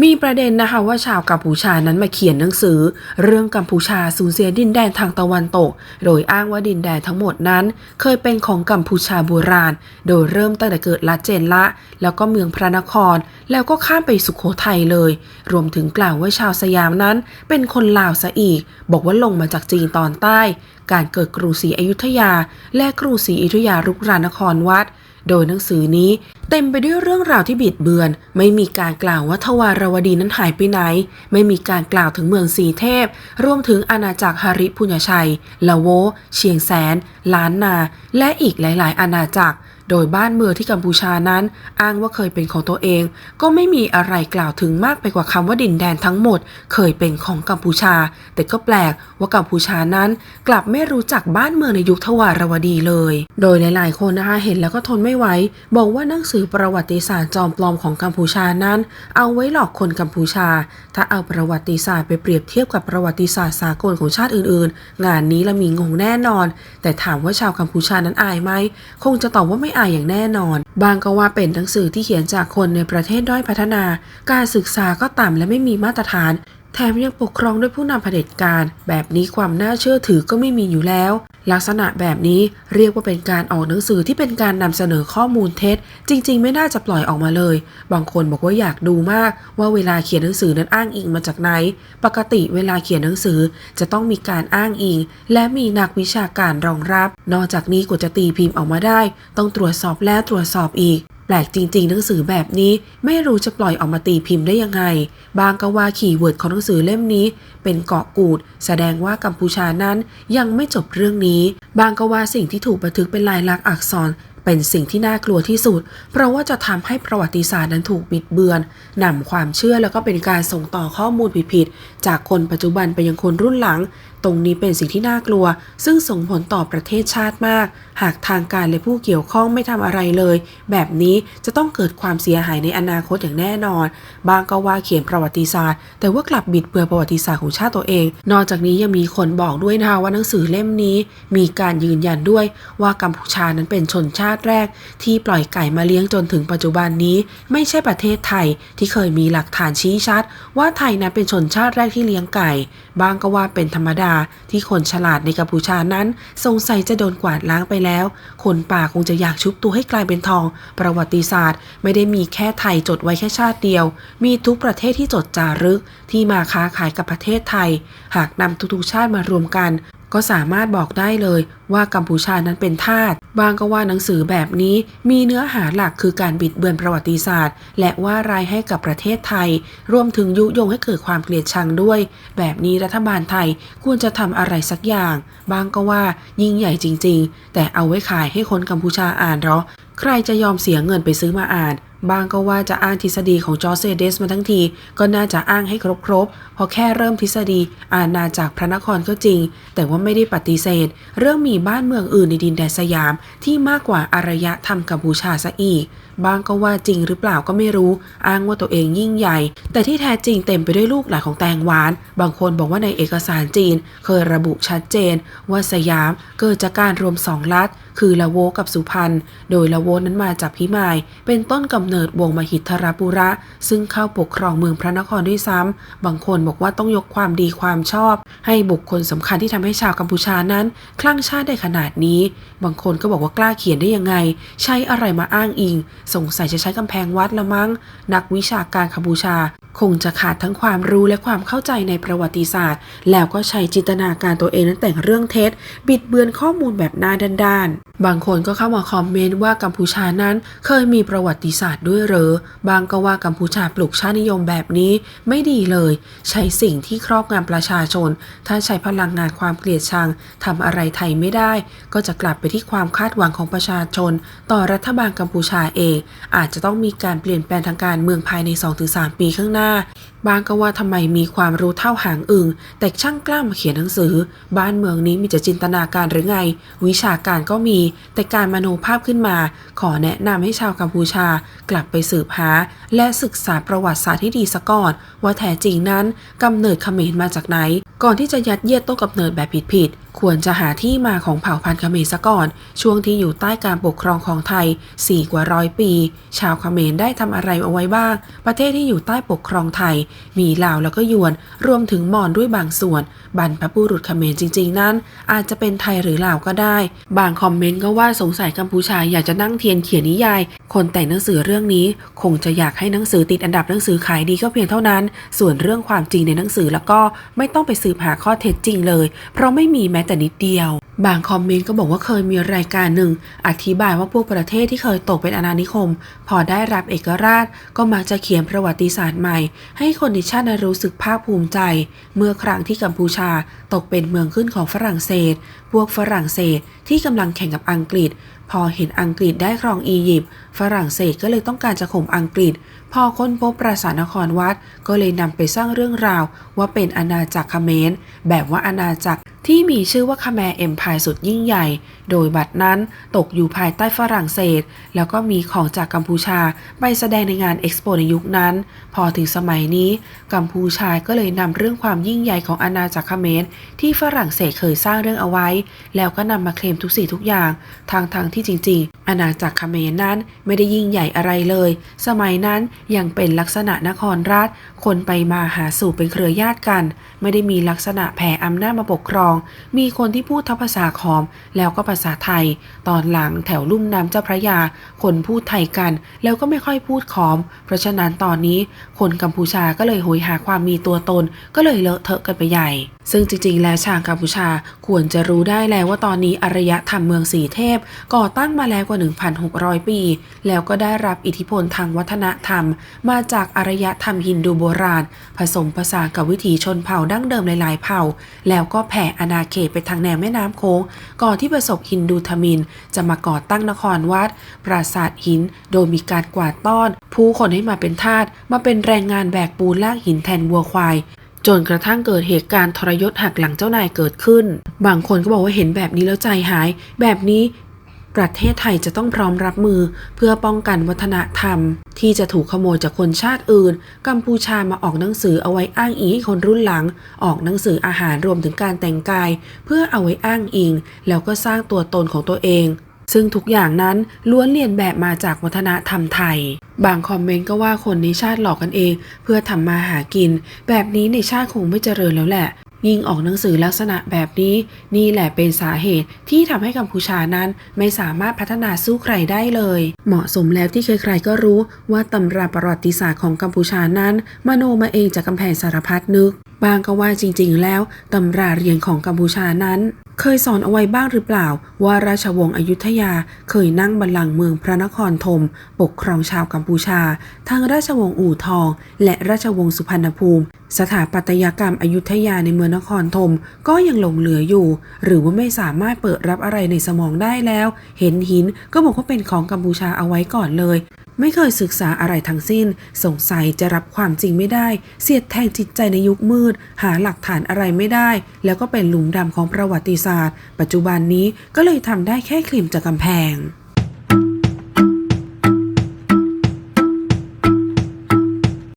มีประเด็นนะคะว่าชาวกัมพูชานั้นมาเขียนหนังสือ เรื่องกัมพูชาสูญเสียดินแดนทางตะวันตก โดยอ้างว่าดินแดนทั้งหมดนั้น เคยเป็นของกัมพูชาโบราณ โดยเริ่มตั้งแต่เกิดลัดเจนละ แล้วก็เมืองพระนคร แล้วก็ข้ามไปสุขโขทัยเลย รวมถึงกล่าวว่าชาวสยามนั้น เป็นคนลาวซะอีก บอกว่าลงมาจากจีนตอนใต้ การเกิดกรุงศรีอยุธยา และกรุงศรีอยุธยารุกรานครวัด โดยหนังสือนี้เต็มไปด้วยเรื่องราวที่บิดเบือน ไม่มีการกล่าวว่าทวารวดีนั้นหายไปไหน ไม่มีการกล่าวถึงเมืองสีเทพ รวมถึงอาณาจักรฮาริพุญชัย ละโว เชียงแสน ล้านนา และอีกหลาย ๆ อาณาจักร โดยบ้านเมืองที่กัมพูชานั้นอ้างว่าเคยเป็นของตัวเอง ก็ไม่มีอะไรกล่าวถึงมากไปกว่าคำว่าดินแดนทั้งหมด เคยเป็นของกัมพูชา แต่ก็แปลกว่ากัมพูชานั้น กลับไม่รู้จักบ้านเมืองในยุคทวารวดีเลย โดยหลายๆคนนะคะเห็นแล้วก็ทนไม่ไหวบอกว่าหนังสือประวัติศาสตร์จอมปลอมของกัมพูชานั้น เอาไว้หลอกคนกัมพูชา ถ้าเอาประวัติศาสตร์ไปเปรียบเทียบกับประวัติศาสตร์สากลของชาติอื่นๆ งานนี้ละมีงงแน่นอน แต่ถามว่าชาวกัมพูชานั้นอายไหมคงจะตอบว่าไม่อายอย่างแน่นอน บางก็ว่าเป็นหนังสือที่เขียนจากคนในประเทศด้อยพัฒนา การศึกษาก็ต่ำและไม่มีมาตรฐาน แถมยังปกครองด้วยผู้นำเผด็จการ แบบนี้ความน่าเชื่อถือก็ไม่มีอยู่แล้ว ลักษณะแบบนี้เรียกว่าเป็นการออกหนังสือที่เป็นการนำเสนอข้อมูลเท็จ จริง ๆ ไม่น่าจะปล่อยออกมาเลย บางคนบอกว่าอยากดูมาก ว่าเวลาเขียนหนังสือนั้นอ้างอิงมาจากไหน ปกติเวลาเขียนหนังสือจะต้องมีการอ้างอิง และมีนักวิชาการรองรับ นอกจากนี้กว่าจะตีพิมพ์ออกมาได้ ต้องตรวจสอบแล้วตรวจสอบอีก ลกจริงๆ หนังสือแบบนี้ไม่รู้จะปล่อยออกมาตีพิมพ์ได้ยังไง บางก็ว่าขีย์เวิร์ดของหนังสือเล่มนี้ เป็นเกาะกูด แสดงว่ากัมพูชานั้นยังไม่จบเรื่องนี้ บางก็ว่าสิ่งที่ถูกบันทึกเป็นลายลักษณ์อักษร เป็นสิ่งที่น่ากลัวที่สุด เพราะว่าจะทำให้ประวัติศาสตร์นั้นถูกบิดเบือนนำความเชื่อแล้วก็เป็นการส่งต่อข้อมูลผิดๆจากคนปัจจุบันไปยังคนรุ่นหลัง ตรงนี้เป็นสิ่งที่น่ากลัว ซึ่งส่งผลต่อประเทศชาติมาก หากทางการและผู้เกี่ยวข้องไม่ทำอะไรเลย แบบนี้จะต้องเกิดความเสียหายในอนาคตอย่างแน่นอน บางก็ว่าเขียนประวัติศาสตร์ แต่ว่ากลับบิดเบือนประวัติศาสตร์ของชาติตัวเอง นอกจากนี้ยังมีคนบอกด้วยนะคะว่าหนังสือเล่มนี้ มีการยืนยันด้วยว่ากัมพูชานั้นเป็นชนชาติแรกที่ปล่อยไก่มาเลี้ยงจนถึงปัจจุบันนี้ ไม่ใช่ประเทศไทยที่เคยมีหลักฐานชี้ชัด ว่าไทยนั้นเป็นชนชาติแรกที่เลี้ยงไก่ บางก็ว่าเป็นธรรมดาที่คนฉลาดในกัมพูชานั้น สงสัยจะโดนกวาดล้างไปแล้ว คนป่าคงจะอยากชุบตัวให้กลายเป็นทอง ประวัติศาสตร์ ไม่ได้มีแค่ไทยจดไว้แค่ชาติเดียว มีทุกประเทศที่จดจารึกที่มาค้าขายกับประเทศไทย หากนำทุกๆชาติมารวมกัน ก็สามารถบอกได้เลยว่ากัมพูชานั้นเป็นทาสบางก็ว่าหนังสือแบบนี้มีเนื้อหาหลักคือการบิดเบือนประวัติศาสตร์ และว่ารายให้กับประเทศไทย รวมถึงยุยงให้เกิดความเกลียดชังด้วย แบบนี้รัฐบาลไทยควรจะทำอะไรสักอย่าง บางก็ว่ายิ่งใหญ่จริง ๆ แต่เอาไว้ขายให้คนกัมพูชาอ่านหรอ ใครจะยอมเสียเงินไปซื้อมาอ่าน บางก็ว่าจะอ้างทฤษฎีของจอร์เซเดสมาทั้งที ก็น่าจะอ้างให้ครบๆเพราะแค่เริ่มทฤษฎีอาณาจากพระนครก็จริง แต่ว่าไม่ได้ปฏิเสธ เรื่องมีบ้านเมืองอื่นในดินแดนสยาม ที่มากกว่าอารยธรรมกัมพูชาซะอีก บางก็ว่าจริงหรือเปล่าก็ไม่รู้ อ้างว่าตัวเองยิ่งใหญ่ แต่ที่แท้จริงเต็มไปด้วยลูกหลานของแตงหวาน บางคนบอกว่าในเอกสารจีน เคยระบุชัดเจน ว่าสยามเกิดจากการรวมสองรัฐ คือละโวกับสุพรรณ โดยละโวนั้นมาจากพิมาย เป็นต้นกำเนิดวงมหิทรปุระ ซึ่งเข้าปกครองเมืองพระนครด้วยซ้ำ บางคนบอกว่าต้องยกความดีความชอบ ให้บุคคลสำคัญที่ทำให้ชาวกัมพูชานั้น คลั่งชาติได้ขนาดนี้ บางคนก็บอกว่ากล้าเขียนได้ยังไง ใช้อะไรมาอ้างอิง สงสัยจะใช้กำแพงวัดละมั้ง นักวิชาการกัมพูชา คงจะขาดทั้งความรู้และความเข้าใจในประวัติศาสตร์ แล้วก็ใช้จินตนาการตัวเองนั้นแต่งเรื่องเท็จ บิดเบือนข้อมูลแบบหน้าด้านๆบางคนก็เข้ามาคอมเมนต์ว่ากัมพูชานั้นเคยมีประวัติศาสตร์ด้วยเหรอ บางก็ว่ากัมพูชาปลุกชาตินิยมแบบนี้ไม่ดีเลย ใช้สิ่งที่ครอบงำประชาชน ถ้าใช้พลังงานความเกลียดชังทำอะไรไทยไม่ได้ ก็จะกลับไปที่ความคาดหวังของประชาชน ต่อรัฐบาลกัมพูชาเอง อาจจะต้องมีการเปลี่ยนแปลงทางการเมืองภายใน 2-3 ปีข้างหน้า บางก็ว่าทำไมมีความรู้เท่าหางอึงแต่ช่างกล้ามาเขียนหนังสือ บ้านเมืองนี้มีแต่จินตนาการหรือไง วิชาการก็มี แต่การมโนภาพขึ้นมา ขอแนะนำให้ชาวกัมพูชา กลับไปสืบหา และศึกษาประวัติศาสตร์ที่ดีซะก่อน ว่าแท้จริงนั้นกำเนิดเขมรมาจากไหน ก่อนที่จะยัดเยียดต้นกำเนิดแบบผิดๆ ควรจะหาที่มาของเผ่าพันธุ์เขมรซะก่อน ช่วงที่อยู่ใต้การปกครองของไทย 4 กว่าร้อยปี ชาวเขมรได้ทำอะไรเอาไว้บ้าง ประเทศที่อยู่ใต้ปกครองไทย มีลาวแล้วก็ยวน รวมถึงมอญด้วยบางส่วน บรรพบุรุษเขมรจริง ๆ นั้น อาจจะเป็นไทยหรือลาวก็ได้ บางคอมเมนต์ก็ว่าสงสัยกัมพูชาอยากจะนั่งเทียนเขียนนิยาย คนแต่งหนังสือเรื่องนี้ คงจะอยากให้หนังสือติดอันดับหนังสือขายดีก็เพียงเท่านั้น ส่วนเรื่องความจริงในหนังสือแล้วก็ไม่ต้องไปสืบหาข้อเท็จจริงเลย เพราะไม่มีแม้แต่นิดเดียว บางคอมเมนต์ก็บอกว่าเคยมีรายการหนึ่ง อธิบายว่าพวกประเทศที่เคยตกเป็นอาณานิคม พอได้รับเอกราช ก็มักจะเขียนประวัติศาสตร์ใหม่ ให้คนในชาตินั้นรู้สึกภาคภูมิใจ เมื่อครั้งที่กัมพูชาตกเป็นเมืองขึ้นของฝรั่งเศส พวกฝรั่งเศสที่กำลังแข่งกับอังกฤษ พอเห็นอังกฤษได้ครองอียิปต์ฝรั่งเศสก็เลยต้องการจะข่มอังกฤษ พอค้นพบปราสาทนครวัด ก็เลยนำไปสร้างเรื่องราว ว่าเป็นอาณาจักรเขมรแบบว่าอาณาจักร ที่มีชื่อว่าคาแมร์เอ็มพายสุดยิ่งใหญ่ โดยบัตรนั้นตกอยู่ภายใต้ฝรั่งเศส แล้วก็มีของจากกัมพูชาไปแสดงในงานเอ็กซ์โปในยุคนั้น พอถึงสมัยนี้ กัมพูชาก็เลยนำเรื่องความยิ่งใหญ่ของอาณาจักรเขมรที่ฝรั่งเศสเคยสร้างเรื่องเอาไว้ แล้วก็นำมาเคลมทุกสิ่งทุกอย่าง ทางทางที่จริง ๆ อาณาจักรเขมรนั้นไม่ได้ยิ่งใหญ่อะไรเลย สมัยนั้นยังเป็นลักษณะนครราช คนไปมาหาสู่เป็นเครือญาติกัน ไม่ได้มีลักษณะแผ่อำนาจมาปกครองมีคนที่พูดทั้งภาษาขอม แล้วก็ภาษาไทย ตอนหลังแถวลุ่มน้ำเจ้าพระยา คนพูดไทยกัน แล้วก็ไม่ค่อยพูดขอม เพราะฉะนั้นตอนนี้คนกัมพูชาก็เลยโหยหาความมีตัวตน ก็เลยเลอะเทอะกันไปใหญ่ ซึ่งจริงๆ แล้วชาวกัมพูชาควรจะรู้ได้แล้วว่าตอนนี้อารยธรรมเมืองสีเทพ ก่อตั้งมาแล้วกว่า 1,600 ปี แล้วก็ได้รับอิทธิพลทางวัฒนธรรม มาจากอารยธรรมฮินดูโบราณ ผสมผสานกับวิถีชนเผ่าดั้งเดิมหลายๆ เผ่า แล้วก็แผ่อาณาเขตไปทางแนวแม่น้ำโค้งก่อนที่ประสบฮินดูทมิน จะมาก่อตั้งนครวัด ปราสาทหิน โดยมีการกวาดต้อน ผู้คนให้มาเป็นทาสมาเป็นแรงงานแบกปูนลากหินแทนวัวควายจนกระทั่งเกิดเหตุการณ์ทรยศหักหลังเจ้านายเกิดขึ้น บางคนก็บอกว่าเห็นแบบนี้แล้วใจหาย แบบนี้ ประเทศไทยจะต้องพร้อมรับมือเพื่อป้องกันวัฒนธรรม ที่จะถูกขโมยจากคนชาติอื่น กัมพูชามาออกหนังสือเอาไว้อ้างอิงให้คนรุ่นหลัง ออกหนังสืออาหารรวมถึงการแต่งกาย เพื่อเอาไว้อ้างอิง แล้วก็สร้างตัวตนของตัวเอง ซึ่งทุกอย่างนั้นล้วนเรียนแบบมาจากวัฒนธรรมไทย บางคอมเมนต์ก็ว่าคนในชาติหลอกกันเอง เพื่อทำมาหากิน แบบนี้ในชาติคงไม่เจริญแล้วแหละ ยิ่งออกหนังสือลักษณะแบบนี้ นี่แหละเป็นสาเหตุที่ทำให้กัมพูชานั้นไม่สามารถพัฒนาสู้ใครได้เลย เหมาะสมแล้วที่ใครๆก็รู้ว่าตำราประวัติศาสตร์ของกัมพูชานั้น มโนมาเองจากกำแพงสารพัดนึก บางก็ว่าจริงๆ แล้วตำราเรียนของกัมพูชานั้น เคยสอนเอาไว้บ้างหรือเปล่า ว่าราชวงศ์อยุธยาเคยนั่งบัลลังก์เมืองพระนครธมปกครองชาวกัมพูชาทางราชวงศ์อู่ทอง และราชวงศ์สุพรรณภูมิ สถาปัตยกรรมอยุธยาในเมืองนครธมก็ยังหลงเหลืออยู่ หรือว่าไม่สามารถเปิดรับอะไรในสมองได้แล้ว เห็นหินก็บอกว่าเป็นของกัมพูชาเอาไว้ก่อนเลย ไม่เคยศึกษาอะไรทั้งสิ้น สงสัยจะรับความจริงไม่ได้ เสียดแทงจิตใจในยุคมืด หาหลักฐานอะไรไม่ได้ แล้วก็เป็นหลุมดำของประวัติศาสตร์ ปัจจุบันนี้ก็เลยทำได้แค่คลิมจากกำแพง